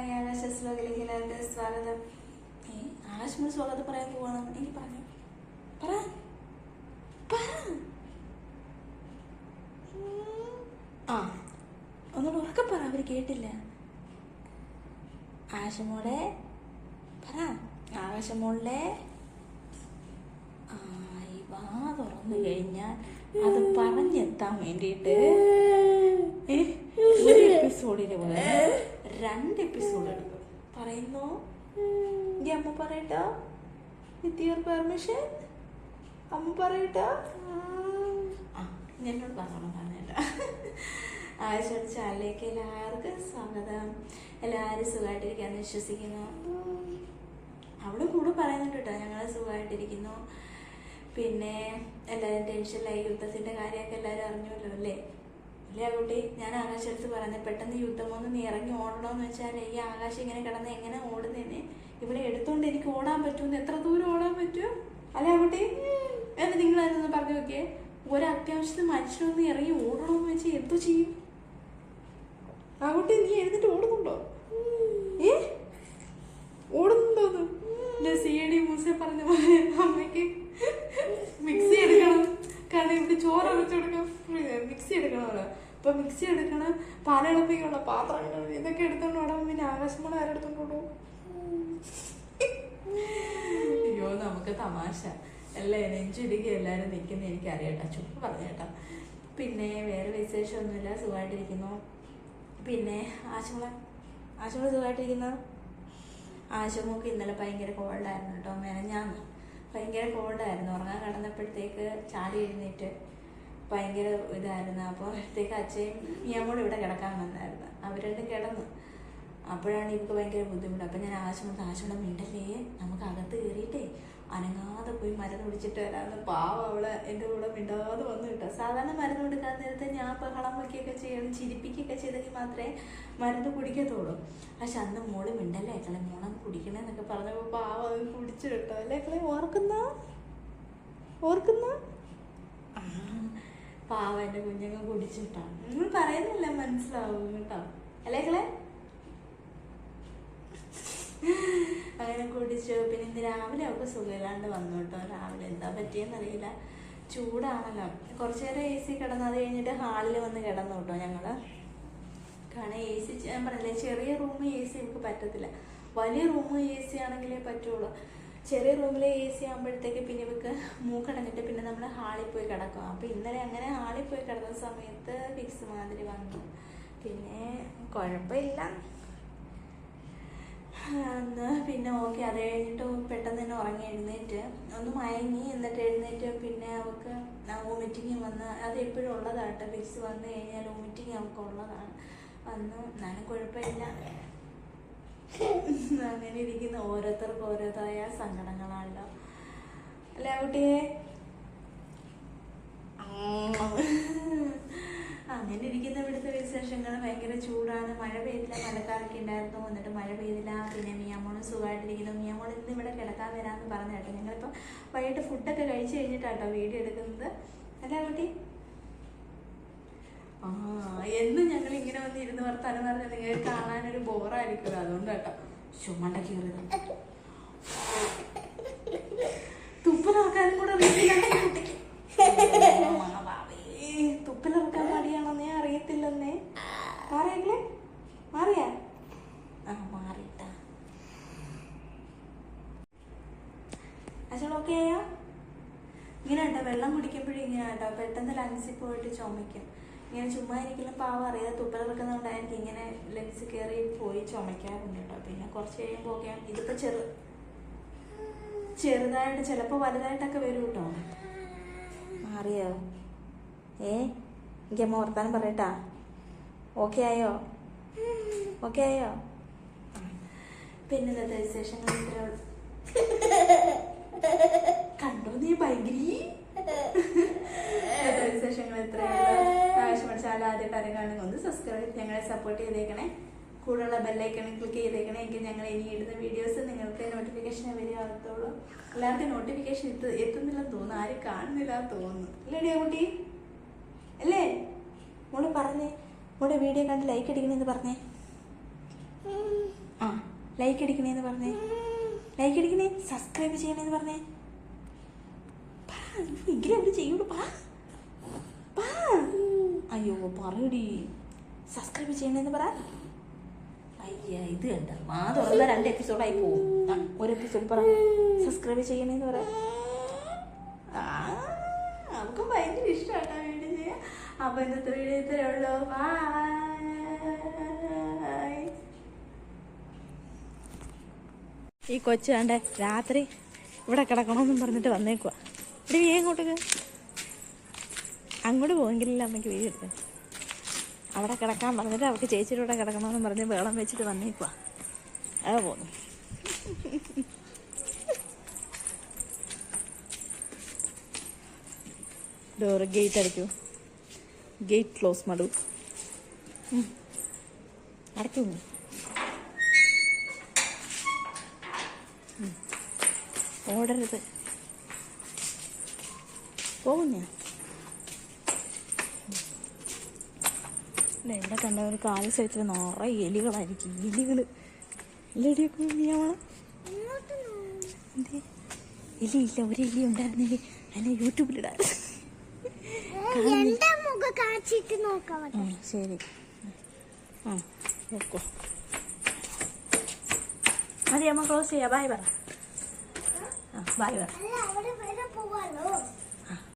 ആകാശ സ്ലോകിലേക്ക് എല്ലാവർക്കും സ്വാഗതം. ഏ ആകാശ് സ്വാഗതം പറയാൻ പോകണം എനിക്ക് പറഞ്ഞു. പറ. ആ ഒന്നുകൂടെ ഉറക്കം പറ. അവർ കേട്ടില്ല. ആകാശമോടെ പറ. ആകാശമോളിലെ ആ ഈ വാ തുറന്നു കഴിഞ്ഞാൽ അത് പറഞ്ഞെത്താൻ വേണ്ടിയിട്ട് ഒരു എപ്പിസോഡിന് പോലെ രണ്ട് എപ്പിസോഡ് എടുക്കും. പറയുന്നു? അമ്മ പറയട്ടോ? വിത്ത് യുവർ പെർമിഷൻ അമ്മ പറയട്ടോ? ആ. എന്നോട് പറഞ്ഞോളാം പറഞ്ഞേട്ടാ. ആഴ്ചയുടെ ചാനലിലേക്ക് എല്ലാവർക്കും സ്വാഗതം. എല്ലാവരും സുഖമായിട്ടിരിക്കാന്ന് വിശ്വസിക്കുന്നു. അവൾ കൂടെ പറയുന്നുണ്ട് കേട്ടോ ഞങ്ങൾ സുഖമായിട്ടിരിക്കുന്നു. പിന്നെ എല്ലാവരും ടെൻഷനിലായി യുദ്ധത്തിന്റെ കാര്യമൊക്കെ എല്ലാവരും അറിഞ്ഞല്ലോ അല്ലേ? അല്ലേ ആ കുട്ടി? ഞാൻ ആകാശത്ത് പറഞ്ഞു പെട്ടെന്ന് യുദ്ധം ഒന്ന് നീ ഇറങ്ങി ഓടണമെന്ന് വെച്ചാൽ ഈ ആകാശം ഇങ്ങനെ കിടന്ന് എങ്ങനെ ഓടുന്നതിന് ഇവിടെ എടുത്തോണ്ട് എനിക്ക് ഓടാൻ പറ്റുമെന്ന് എത്ര ദൂരം ഓടാൻ പറ്റും? അല്ലേ കുട്ടി? എന്ന് നിങ്ങൾ അതൊന്ന് പറഞ്ഞു നോക്കിയേ? ഒരു അത്യാവശ്യത്തിന് മനുഷ്യനൊന്ന് ഇറങ്ങി ഓടണമെന്ന് വെച്ചാൽ എന്തു ചെയ്യും? ആ കുട്ടി നീ എഴുന്നിട്ട് ഓടുന്നുണ്ടോ? ഏ? ഓടുന്നുണ്ടോന്ന്? സി സി ഡി മൂസെ പറഞ്ഞ പോലെ അമ്മയ്ക്ക് മിക്സി എടുക്കണം കാരണം ഇവിടെ ചോറ് അരച്ചു കൊടുക്കാം മിക്സി എടുക്കണമല്ലോ ഇപ്പൊ മിക്സി എടുക്കണ പാലളപ്പിക്കുള്ള പാത്രങ്ങൾ ഇതൊക്കെ എടുത്തോണ്ട് ഓടാൻ പിന്നെ ആകാശം ആരെടുത്തോണ്ട് ഓടും അയ്യോ നമുക്ക് തമാശ. അല്ലേ നെഞ്ചിടുക എല്ലാവരും നിൽക്കുന്ന എനിക്ക് അറിയട്ടാ. ചുപ്പ് പറഞ്ഞേട്ടാ. പിന്നെ വേറെ വിശേഷമൊന്നുമില്ല. സുഖമായിട്ടിരിക്കുന്നു. പിന്നെ ആശുമള ആശുമള സുഖമായിട്ടിരിക്കുന്നു? ആശുമോക്ക് ഇന്നലെ ഭയങ്കര കോൾഡായിരുന്നു കേട്ടോ. മെനഞ്ഞാന്ന്. ഭയങ്കര കോൾഡായിരുന്നു ഉറങ്ങാൻ കിടന്നപ്പോഴത്തേക്ക് ചാടി എഴുന്നേറ്റ് ഭയങ്കര ഇതായിരുന്നു. അപ്പോഴത്തേക്ക് അച്ഛയും മിയമ്മോട് ഇവിടെ കിടക്കാൻ വന്നായിരുന്നു. അവർ രണ്ടും കിടന്നു. അപ്പോഴാണ് ഇവർക്ക് ഭയങ്കര ബുദ്ധിമുട്ട്. അപ്പം ഞാൻ ആശുമത്ത് ആശുമ മിണ്ടല്ലേ? നമുക്ക് അകത്ത് കയറിയിട്ടേ അനങ്ങാതെ പോയി മരുന്ന് കുടിച്ചിട്ട് വരാമെന്ന് പാവം അവൾ എന്റെ കൂടെ മിണ്ടാതെ വന്നു കിട്ടുക സാധാരണ മരുന്ന് കൊടുക്കാൻ നേരത്തെ ഞാൻ ബഹളം വയ്ക്കുകയൊക്കെ ചെയ്യണം ചിരിപ്പിക്കുകയൊക്കെ ചെയ്തെങ്കിൽ മാത്രമേ മരുന്ന് കുടിക്കത്തുള്ളൂ. പക്ഷെ അന്ന് മോൾ മിണ്ടല്ലേ? കളെ മോളെ കുടിക്കണേന്നൊക്കെ പറഞ്ഞപ്പോൾ പാവം അത് കുടിച്ചു കിട്ടും. അല്ലേ? അക്കളെ ഓർക്കുന്ന? ഓർക്കുന്ന? പാവം എന്റെ കുഞ്ഞങ്ങ് കുടിച്ചിട്ടാ നിങ്ങൾ പറയുന്നില്ല മനസ്സിലാവും കേട്ടോ. അല്ലേ കളെ അങ്ങനെ കുടിച്ചു പിന്നെ ഇന്ന് രാവിലെ ഒക്കെ സുഖമില്ലാണ്ട് വന്നു കേട്ടോ. രാവിലെ എന്താ പറ്റിയെന്നറിയില്ല ചൂടാണല്ലോ. കുറച്ചു നേരം എ സി കിടന്നു. അത് കഴിഞ്ഞിട്ട് ഹാളിൽ വന്ന് കിടന്നു കേട്ടോ ഞങ്ങൾ. കാരണം എ സി ഞാൻ പറഞ്ഞില്ലേ ചെറിയ റൂം എ സി നമുക്ക് പറ്റത്തില്ല. വലിയ റൂം എ സി ആണെങ്കിലേ പറ്റുള്ളൂ. ചെറിയ റൂമിലെ എ സി ആകുമ്പോഴത്തേക്ക് പിന്നെ ഇവക്ക് മൂക്കടഞ്ഞിട്ട് പിന്നെ നമ്മൾ ഹാളിൽ പോയി കിടക്കും. അപ്പോൾ ഇന്നലെ അങ്ങനെ ഹാളിൽ പോയി കിടന്ന സമയത്ത് ഫിക്സ് മാതിരി വന്നു. പിന്നെ കുഴപ്പമില്ല. അന്ന് പിന്നെ ഓക്കെ അത് കഴിഞ്ഞിട്ട് പെട്ടെന്ന് തന്നെ ഉറങ്ങി എഴുന്നേറ്റ്. ഒന്ന് മയങ്ങി എന്നിട്ട് എഴുന്നേറ്റ് പിന്നെ അവൾക്ക് വോമിറ്റിങ് വന്ന് അത് എപ്പോഴും ഉള്ളതാട്ടോ. ഫിക്സ് വന്നു കഴിഞ്ഞാൽ വോമിറ്റിങ് അവൾക്ക് ഉള്ളതാണ്. വന്നു. എന്നാലും കുഴപ്പമില്ല. അങ്ങനെ ഇരിക്കുന്ന ഓരോരുത്തർക്കും ഓരോതായ സങ്കടങ്ങളാണല്ലോ. അല്ലേ കുട്ടിയെ? അങ്ങനെ ഇരിക്കുന്ന ഇവിടുത്തെ വിശേഷങ്ങൾ ഭയങ്കര ചൂടാണ്. മഴ പെയ്തില്ല മഴക്കാലൊക്കെ ഉണ്ടായിരുന്നു. എന്നിട്ട് മഴ പെയ്തില്ല. പിന്നെ മിയാമോളും സുഖമായിട്ടിരിക്കുന്നു. മിയാമോൾ ഇന്ന് ഇവിടെ കിടക്കാൻ വരാമെന്ന് പറഞ്ഞു കേട്ടോ. ഞങ്ങളിപ്പോൾ വൈകിട്ട് ഫുഡൊക്കെ കഴിച്ചു കഴിഞ്ഞിട്ടാട്ടോ വീഡിയോ എടുക്കുന്നത്. അല്ലേ കുട്ടി? എന്നും ഞങ്ങൾ ഇങ്ങനെ വന്ന് ഇരുന്ന് വർത്താനം പറഞ്ഞ നിങ്ങൾ കാണാനൊരു ബോറായിരിക്കും അതുകൊണ്ട് കേട്ടോ ചുമണ്ട കയറിയത് തുപ്പിലിറക്കാനും കൂടെ തുപ്പിലിറക്കാൻ മടിയാണെന്നേ അറിയത്തില്ലെന്നേ. മാറിയല്ലേ മാറിയാ? ആ മാറിട്ടാ. അച്ഛൻ ഓക്കെ ആയോ? ഇങ്ങനെ കേട്ടോ വെള്ളം കുടിക്കുമ്പോഴും ഇങ്ങനെ കേട്ടോ പെട്ടെന്ന് ലങ്സിൽ പോയിട്ട് ചുമയ്ക്കും. ഇങ്ങനെ ചുമ്മാ ഇരിക്കലും പാവം അറിയാതെ തുപ്പലിറക്കുന്നതുകൊണ്ടായിരിക്കും ഇങ്ങനെ ലെൻസ് കയറി പോയി ചുമയ്ക്കാറുണ്ട് കേട്ടോ പിന്നെ കുറച്ച് കഴിയുമ്പോൾ ഒക്കെ ഇതിപ്പോൾ ചെറു ചെറുതായിട്ട് ചിലപ്പോൾ വലുതായിട്ടൊക്കെ വരും കേട്ടോ മാറിയോ? ഏ? എനിക്ക് അമ്മ വർത്താനം പറയട്ടാ. ഓക്കെ ആയോ? ഓക്കെ ആയോ? പിന്നെ ഇന്നത്തെ വിശേഷങ്ങൾ ഇത്രേ ഉള്ളൂ. കണ്ടോ നീ ഭയങ്കര ഇന്നത്തെ വിശേഷങ്ങൾ എത്രയുള്ളൂ ആവശ്യം പഠിച്ചാൽ ആദ്യമായിട്ട് ആരെങ്കിലും ഒന്ന് സബ്സ്ക്രൈബ് ചെയ്ത് ഞങ്ങളെ സപ്പോർട്ട് ചെയ്തേക്കണേ. കൂടെയുള്ള ബെല്ലൈക്കണിൽ ക്ലിക്ക് ചെയ്തേക്കണേ. എങ്കിൽ ഞങ്ങൾ ഇനി ഇടുന്ന വീഡിയോസ് നിങ്ങൾക്ക് നോട്ടിഫിക്കേഷൻ വരികത്തുള്ളൂ എല്ലാവർക്കും നോട്ടിഫിക്കേഷൻ എത്തു എത്തുന്നില്ലെന്ന് തോന്നുന്നു. ആരും കാണുന്നില്ല തോന്നുന്നു. അല്ലേ കുട്ടി അല്ലേ? മോൾ പറഞ്ഞേ. മോളെ വീഡിയോ കണ്ട് ലൈക്ക് അടിക്കണമെന്ന് പറഞ്ഞേ. ആ ലൈക്ക് അടിക്കണേന്ന് പറഞ്ഞേ. ലൈക്ക് അടിക്കണേ. സബ്സ്ക്രൈബ് ചെയ്യണേന്ന് പറഞ്ഞേ. ഇങ്ങനെ പറ. പറ. അയ്യോ പറയടി. സബ്സ്ക്രൈബ് ചെയ്യണേന്ന് പറ. അയ്യ ഇത് കണ്ട? മാ തുറന്ന രണ്ട് എപ്പിസോഡായി പോവും. ഒരു എപ്പിസോഡ് പറ. സബ്സ്ക്രൈബ് ചെയ്യണേന്ന് പറ. നമുക്ക് ഭയങ്കര ഇഷ്ടമാട്ടോ വീഡിയോ ചെയ്യാം അപ്പൊ ഇന്നത്തെ വീഡിയോ ഇത്രേ ഉള്ളൂ. ബൈ ഈ കൊച്ചു കണ്ട രാത്രി ഇവിടെ കിടക്കണമെന്നും പറഞ്ഞിട്ട് വന്നേക്കുവാ. ഇവിടെ വീ അങ്ങോട്ടേക്ക് അങ്ങോട്ട് പോയെങ്കിലല്ല അമ്മയ്ക്ക് വീട് എടുത്തേ. അവിടെ കിടക്കാൻ പറഞ്ഞിട്ട് അവൾക്ക് ചേച്ചിയുടെ കൂടെ കിടക്കണമെന്ന് പറഞ്ഞ് വേളം വെച്ചിട്ട് വന്നേക്കുവാ. അത് പോന്നു. ഡോറ് ഗേറ്റ് അടിക്കൂ ഗേറ്റ് ക്ലോസ് മടു. അടയ്ക്കൂ. ഓടരുത് പോകും ഇവിടെ കണ്ട ഒരു കാൽ സൈറ്റിൽ നിറയെ എലികളായിരിക്കും എലികൾ എലിയൊക്കെ എലി ഇല്ല ഒരു എലി ഉണ്ടായിരുന്നില്ല അതിനെ യൂട്യൂബിലിടാൻ ശരി. ആ നോക്കോ. മതി അമ്മ ക്ലോസ് ചെയ്യാം. ബായ് പറ. ആ ബായ് പറ.